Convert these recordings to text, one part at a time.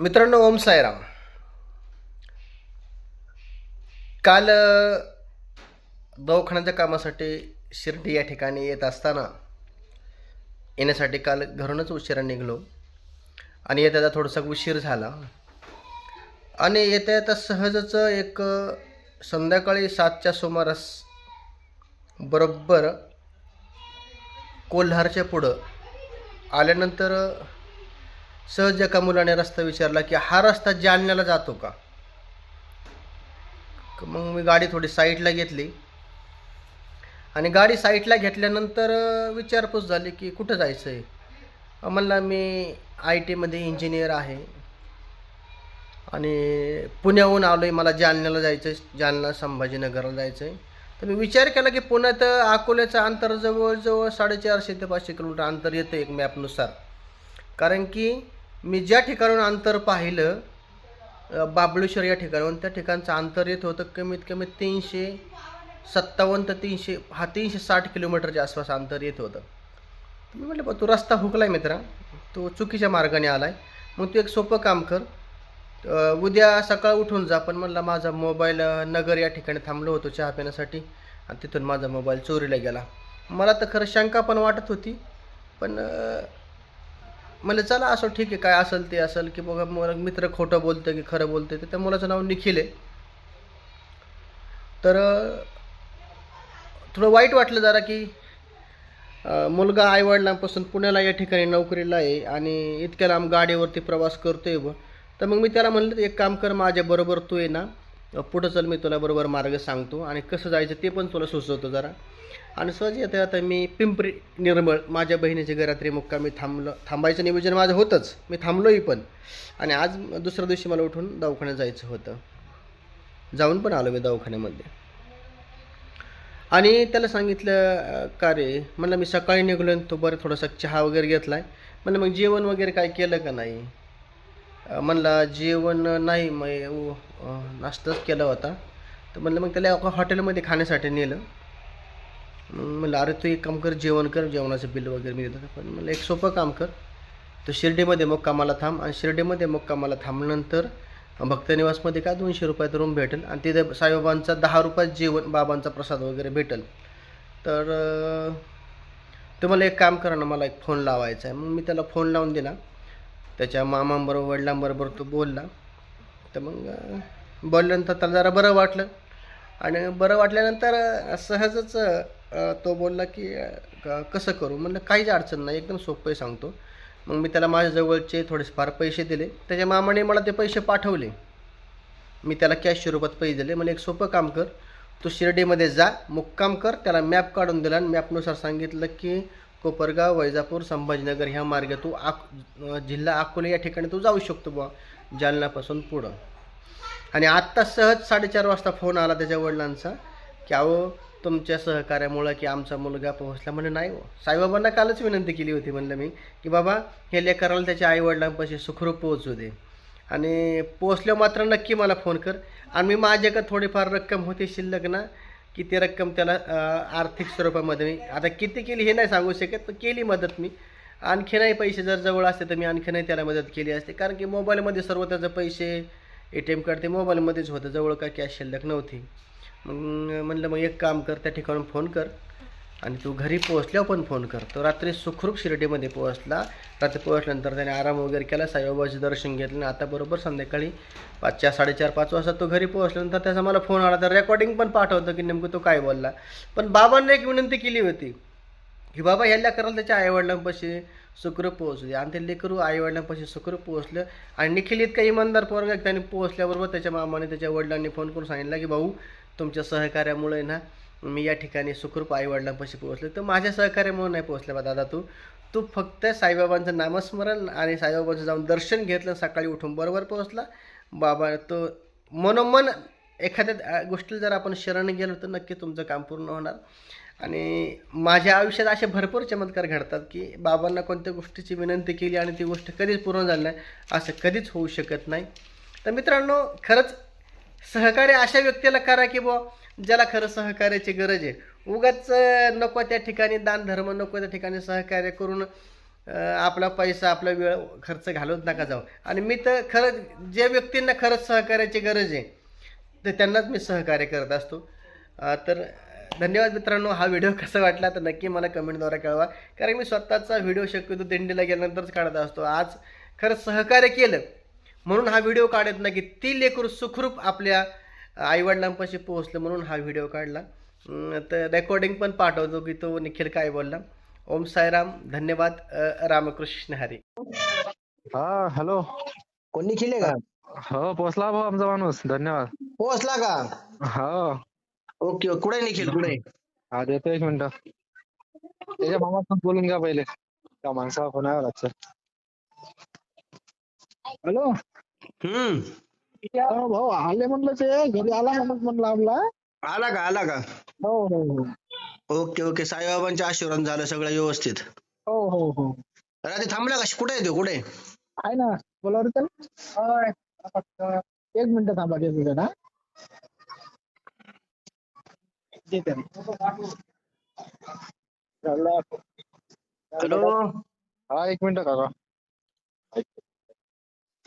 मित्रांनो ओम साईराम. काल दवाखान्याच्या कामासाठी शिर्डी या ठिकाणी येत असताना येण्यासाठी काल घरूनच उशिरा निघलो आणि येत्या येता थोडासा उशीर झाला. आणि येता येता सहजच एक संध्याकाळी सातच्या सुमारास बरोबर कोल्हारच्या पुढं आल्यानंतर सहज एका मुलाने रस्ता विचारला की हा रस्ता जालन्याला जातो का? मग मी गाडी थोडी साईडला घेतली. आणि गाडी साईडला घेतल्यानंतर विचारपूस झाली की कुठं जायचं आहे म्हणला मी आय टीमध्ये इंजिनियर आहे. आणि पुण्याहून आलो आहे मला जालन्याला जायचं आहे जालना संभाजीनगरला जायचं आहे तर मी विचार केला की पुण्यात अकोल्याचं अंतर जवळजवळ साडेचारशे ते पाचशे किलोमीटर अंतर येतं एक मॅपनुसार कारण की मी ज्या ठिकाणाहून अंतर पाहिलं बाबळेश्वर या ठिकाणाहून त्या ठिकाणचं अंतर येत होतं कमीत कमी तीनशे सत्तावन्न ते तीनशे हा तीनशे साठ किलोमीटरच्या आसपास अंतर येत होतं. मी म्हटलं बा तू रस्ता हुकलाय मित्रा तो चुकीच्या मार्गाने आलाय मग तू एक सोपं काम कर उद्या सकाळ उठून जा. पण म्हणला माझा मोबाईल नगर या ठिकाणी थांबलो होतो चहा पिण्यासाठी आणि तिथून माझा मोबाईल चोरीला गेला. मला तर खरं शंका पण वाटत होती पण म्हणलं चला असं ठीक आहे काय असेल ते असेल की बघा मला मित्र खोटं बोलतं की खरं बोलतं तर त्या मुलाचं नाव निखिल आहे. तर थोडं वाईट वाटलं जरा की मुलगा आईवडिलांपासून पुण्याला या ठिकाणी नोकरीला आहे आणि इतक्या लांब गाडीवरती प्रवास करतोय व तर मग मी त्याला म्हणलं एक काम कर माझ्याबरोबर तू ये ना. पुढं चल मी तुला बरोबर मार्ग सांगतो आणि कसं जायचं ते पण तुला सुचवतो जरा. आणि सहज येता आता मी पिंपरी निर्मळ माझ्या बहिणीच्या घरात्री मुक्कामी थांबलं. थांबायचं नियोजन माझं होतंच. मी थांबलोही पण. आणि आज दुसऱ्या दिवशी मला उठून दवाखान्यात जायचं होतं. जाऊन पण आलो मी दवाखान्यामध्ये. आणि त्याला सांगितलं का रे? म्हणलं मी सकाळी निघलो आणि तो बरं थोडासा चहा वगैरे घेतला आहे म्हणलं मग जेवण वगैरे काय केलं का नाही? म्हणला जेवण नाही मग नाश्ताच केला होता. तर म्हणलं मग त्याला हॉटेलमध्ये खाण्यासाठी नेलं. मग म्हणलं अरे तू एक काम कर जेवण कर जेवणाचं बिल वगैरे मी देतो. पण म्हणलं एक सोपं काम कर. तो शिर्डीमध्ये मुक्कामाला थांब आणि शिर्डीमध्ये मुक्कामाला थांबल्यानंतर भक्तनिवासमध्ये काय दोनशे रुपयात रूम भेटेल आणि तिथे साईबाबांचा दहा रुपयात जेवण बाबांचा प्रसाद वगैरे भेटेल. तर तुम्हाला एक काम करा ना मला एक फोन लावायचा आहे. मग मी त्याला फोन लावून दिला. त्याच्या मामांबरोबर वडिलांबरोबर तो बोलला. तर मग बोलल्यानंतर त्याला जरा बरं वाटलं. आणि बरं वाटल्यानंतर सहजच तो बोलला की क- कसं करू? म्हणलं काहीच अडचण नाही एकदम सोपं सांगतो. मग मी त्याला माझ्या जवळचे थोडेफार पैसे दिले. त्याच्या मामाने मला ते पैसे पाठवले. मी त्याला कॅश स्वरूपात पैसे दिले. मला एक सोपं काम कर. तू शिर्डीमध्ये जा मुक्काम कर. त्याला मॅप काढून दिला आणि मॅपनुसार सांगितलं की कोपरगाव वैजापूर संभाजीनगर ह्या मार्गे तू आक जिल्हा अकोले या ठिकाणी तू जाऊ शकतो बुवा जालन्यापासून पुढं. आणि आत्ता सहज साडेचार वाजता फोन आला त्याच्या वडिलांचा की अहो तुमच्या सहकार्यामुळं की आमचा मुलगा पोहोचला. म्हणलं नाही हो. साईबाबांना कालच विनंती केली होती म्हणलं मी की बाबा हे लेकराला त्याच्या आईवडिलांपाशी सुखरूप पोहोचू दे. आणि पोहोचल्यावर मात्र नक्की मला फोन कर. आणि मी माझ्याकडे थोडीफार रक्कम होती शिल्लक ना की ती रक्कम त्याला आर्थिक स्वरूपामध्ये मी आता किती केली हे नाही सांगू शकत पण केली मदत मी. आणखीनही पैसे जर जवळ असते तर मी आणखीनही त्याला मदत केली असते. कारण की मोबाईलमध्ये सर्व त्याचे पैसे ए टी एम कार्ड ते मोबाईलमध्येच होतं. जवळ काय कॅश शिल्लक नव्हती. मग म्हणलं मग एक काम कर त्या ठिकाणून फोन कर आणि तू घरी पोहोचल्यावर पण फोन कर. तो रात्री सुखरूप शिर्डीमध्ये पोहोचला. रात्री पोहोचल्यानंतर त्याने आराम वगैरे केला. साईबाबाचे दर्शन घेतलं. आणि आता बरोबर संध्याकाळी पाचच्या साडेचार पाच वाजता तो घरी पोहोचल्यानंतर त्याचा मला फोन आला. तर रेकॉर्डिंग पण पाठवतं की नेमकं तो काय बोलला. पण बाबांनी एक विनंती केली होती की बाबा ह्या कराल त्याच्या आईवडिलांपाशी सुखरूप पोहोचू दे आणि ते लेकरू आईवडिलांपाशी सुखरूप पोहोचलं. आणि निखिल इतका इमानदार पोरगा त्याने पोहोचल्याबरोबर त्याच्या मामाने त्याच्या वडिलांनी फोन करून सांगितला की भाऊ तुमच्या सहकार्यामुळे ना मी या ठिकाणी सुखरूप आईवडिलांपाशी पोहोचले. तर माझ्या सहकार्यामुळे नाही पोहोचले बा दादा तू. तू फक्त साईबाबांचं नामस्मरण आणि साईबाबांचं जाऊन दर्शन घेतलं सकाळी उठून बरोबर पोहोचला. बाबा तो मनोमन एखाद्या गोष्टीला जर आपण शरण गेलो तर नक्की तुमचं काम पूर्ण होणार. आणि माझ्या आयुष्यात असे भरपूर चमत्कार घडतात की बाबांना कोणत्या गोष्टीची विनंती केली आणि ती गोष्ट कधीच पूर्ण झाली नाही असं कधीच होऊ शकत नाही. तर मित्रांनो खरंच सहकार्य अशा व्यक्तीला करा की बुवा ज्याला खरं सहकार्याची गरज आहे. उगाच नको त्या ठिकाणी दान धर्म नको त्या ठिकाणी सहकार्य करून आपला पैसा आपला वेळ खर्च घालवत नका जाऊ. आणि मी तर खरंच ज्या व्यक्तींना खरंच सहकार्याची गरज आहे तर त्यांनाच मी सहकार्य करत असतो. तर धन्यवाद मित्रांनो हा व्हिडिओ कसा वाटला तर नक्की मला कमेंटद्वारे कळवा. कारण मी स्वतःचा व्हिडिओ शक्यतो दिंडीला गेल्यानंतरच काढत असतो. आज खरंच सहकार्य केलं. म्हणून हा व्हिडिओ काढत नाही की ती लेकरू सुखरूप आपल्या आईवडिलांपाशी पोहोचलं म्हणून हा व्हिडिओ काढला. तर रेकॉर्डिंग पण पाठवतो की तो निखिल काय बोलला. ओम साईराम धन्यवाद रामकृष्ण हरी. हा हॅलो. कोणी केले का? हो पोचला भाऊ आमचा माणूस. धन्यवाद. पोहोचला का? हो. Okay okay. कुठे निखिल? कुठे? हा देतो एक मिनिट. त्याच्या मामासोबत बोलून घ्या पहिले. त्या माणसाला फोन लक्षात हॅलो? हम्म. भाऊ आले म्हणलं ते. घरी आला म्हणत म्हणलं आपला आला का? आला का? हो हो हो. Okay okay. साईबाबांच्या आशीर्वाद झालं सगळं व्यवस्थित. हो हो हो. रात्री थांबला का? कुठे आहे तो? कुठे? आहे? आहे ना. बोला रे त्याला होय. फक्त एक मिनिट थांबा त्याला देते हॅलो हा एक मिनिट काका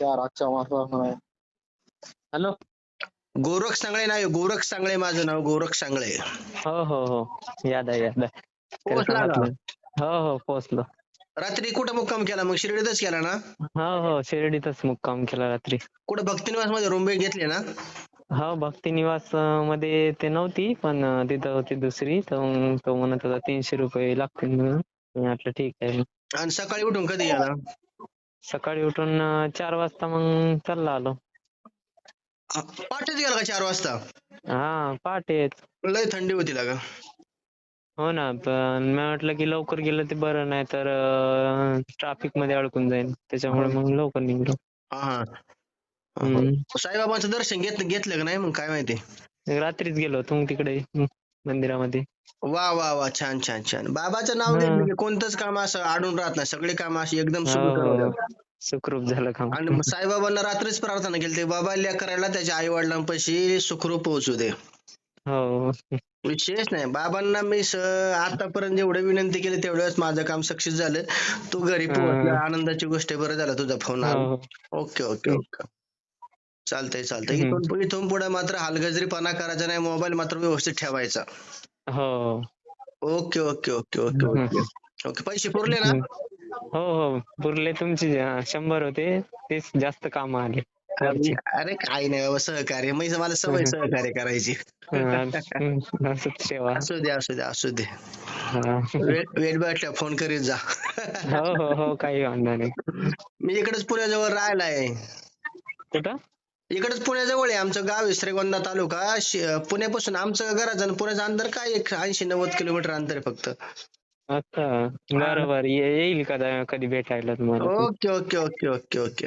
त्या माणसाला हॅलो गोरख सांगळे नाही गोरख सांगळे माझं नाव गोरख सांगळे हो हो हो याद आहे याद आहे. हो हो पोहोचलो रात्री कुठं मुक्काम केला? मग शिर्डीतच केला ना? हो हो शिर्डीतच मुक्काम केला रात्री. कुठं भक्तिनिवासमध्ये रूम घेतली ना? हो भक्ती निवासमध्ये ते नव्हती पण तिथं होती दुसरी. तर मग तो म्हणत होता तीनशे रुपये लागतील म्हणून. मी म्हटलं ठीक आहे. आणि सकाळी उठून कधी गेला? सकाळी उठून अं, चार वाजता मग चालला आलो. पहाटेच गेला का चार वाजता? हा पहाटेच लय थंडी होती लागा. हो ना पण मी म्हटलं की लवकर गेलं ते बरं नाही तर ट्रॅफिकमध्ये अडकून जाईल त्याच्यामुळे मग लवकर निघलो. हा हा. हम्म. साईबाबांचं दर्शन घेतलं घेतलं का नाही मग काय माहिती? रात्रीच गेलो होतो मग तिकडे हम्म, मंदिरामध्ये. वा वा वा. छान छान छान. बाबाचं नाव घेतलं हा. की कोणतंच काम असं आडून राहत नाही. सगळे काम अशी एकदम सुरू हो सुखरूप झालं काम. आणि साईबाबांना रात्रीच प्रार्थना केली. ते बाबा लेकराला त्याच्या आई वडिलांपाशी सुखरूप पोहोचू दे. हो. विशेष नाही. बाबांना मी स- आतापर्यंत जेवढे विनंती केली तेवढ्याच माझं काम सक्सेस झालं. तू घरी पोहोचला. आनंदाची गोष्ट आहे, बरं झालं तुझा फोन आला. हो. Okay okay okay. चालतंय चालतंय. हम्म. इथून इथून पुढे मात्र हलगजरीपणा करायचा नाही मोबाईल मात्र व्यवस्थित ठेवायचा. हो. Okay okay okay okay okay. Okay पैसे पुरले ना? हो हो. पुरले तुमचे शंभर होते. तेच जास्त काम आले. वरचे. अरे काही नाही बाबा सहकार्य. म्हणजे मला सवय सहकार्य करायची. हं, असंच ठेवा. असू दे असू दे असू दे. हा. वेळ वेळ भेटल्या फोन करीत जा. हो हो हो काही वांधा नाही. मी इकडेच पुण्याजवळ राहिला आहे. कुठं? इकडेच पुण्याजवळ आहे आमचं गाव आहे श्रीगोंदा तालुका. पुण्यापासून आमचं घराचं आणि पुण्याचं अंतर काय एक ऐंशी नव्वद किलोमीटर अंतर आहे फक्त. अच्छा. बरं बरं. ये- येईल कदा कधी भेटायला तुम्हाला? Okay okay okay okay okay.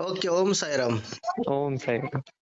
Okay Om Sairam. Om साहेब